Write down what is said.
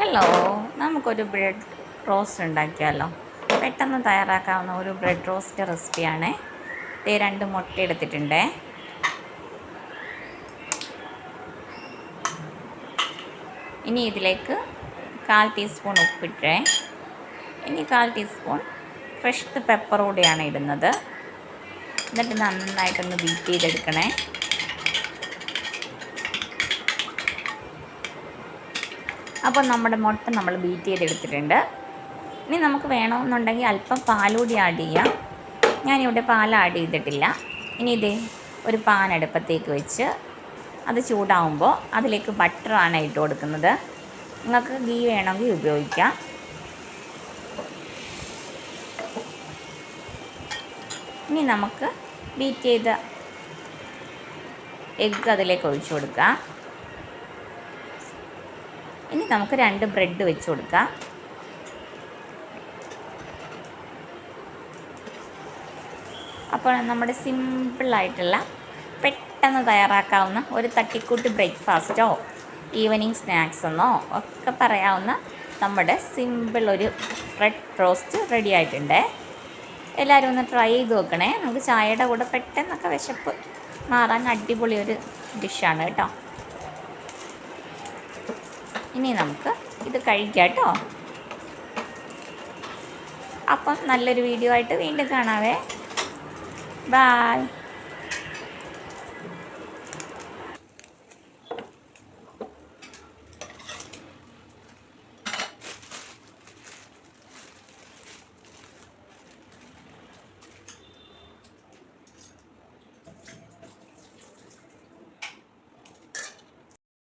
Hello നമുക്കൊരു bread roast ഉണ്ടാക്കിയാലോ? പെട്ടെന്ന് തയ്യാറാക്കാവുന്ന ഒരു ബ്രെഡ് റോസ്റ്റ് റെസിപ്പിയാണ് ദേ രണ്ട് മുട്ട എടുത്തിട്ടുണ്ട്. ഇനി ഇതിലേക്ക് കാൽ ടീസ്പൂൺ ഉപ്പിട്ടേ. ഇനി കാൽ ടീസ്പൂൺ ഫ്രഷ് പെപ്പർ കൂടിയാണ് ഇടുന്നത്. എന്നിട്ട് നന്നായിട്ടൊന്ന് ബീറ്റ് ചെയ്തെടുക്കണേ. അപ്പോൾ നമ്മുടെ മുട്ട നമ്മൾ ബീറ്റ് ചെയ്തെടുത്തിട്ടുണ്ട് ഇനി നമുക്ക് വേണമെന്നുണ്ടെങ്കിൽ അല്പം പാലുകൂടി ആഡ് ചെയ്യാം. ഞാനിവിടെ പാൽ ആഡ് ചെയ്തിട്ടില്ല. ഇനി ഇതേ ഒരു പാൻ അടുപ്പത്തേക്ക് വെച്ച് അത് ചൂടാവുമ്പോൾ അതിലേക്ക് ബട്ടറാണ് ഇട്ട് കൊടുക്കുന്നത്. നിങ്ങൾക്ക് ഗീ വേണമെങ്കിൽ ഉപയോഗിക്കാം. ഇനി നമുക്ക് ബീറ്റ് ചെയ്ത എഗ്ഗ് അതിലേക്ക് ഒഴിച്ചു കൊടുക്കാം. ഇനി നമുക്ക് രണ്ട് ബ്രെഡ് വെച്ച് കൊടുക്കാം. അപ്പോൾ നമ്മുടെ സിമ്പിളായിട്ടുള്ള പെട്ടെന്ന് തയ്യാറാക്കാവുന്ന ഒരു തട്ടിക്കൂട്ട് ബ്രേക്ക്ഫാസ്റ്റോ ഈവനിങ് സ്നാക്സ് എന്നോ ഒക്കെ പറയാവുന്ന നമ്മുടെ സിമ്പിൾ ഒരു ബ്രെഡ് റോസ്റ്റ് റെഡി ആയിട്ടുണ്ട്. എല്ലാവരും ഒന്ന് ട്രൈ ചെയ്ത് നോക്കണേ. നമുക്ക് ചായയുടെ കൂടെ പെട്ടെന്നൊക്കെ വിശപ്പ് മാറാൻ അടിപൊളി ഒരു ഡിഷാണ് കേട്ടോ. ഇനി നമുക്ക് ഇത് കഴിക്കാം കേട്ടോ. അപ്പം നല്ലൊരു വീഡിയോ ആയിട്ട് വീണ്ടും കാണാവേ. ബായ്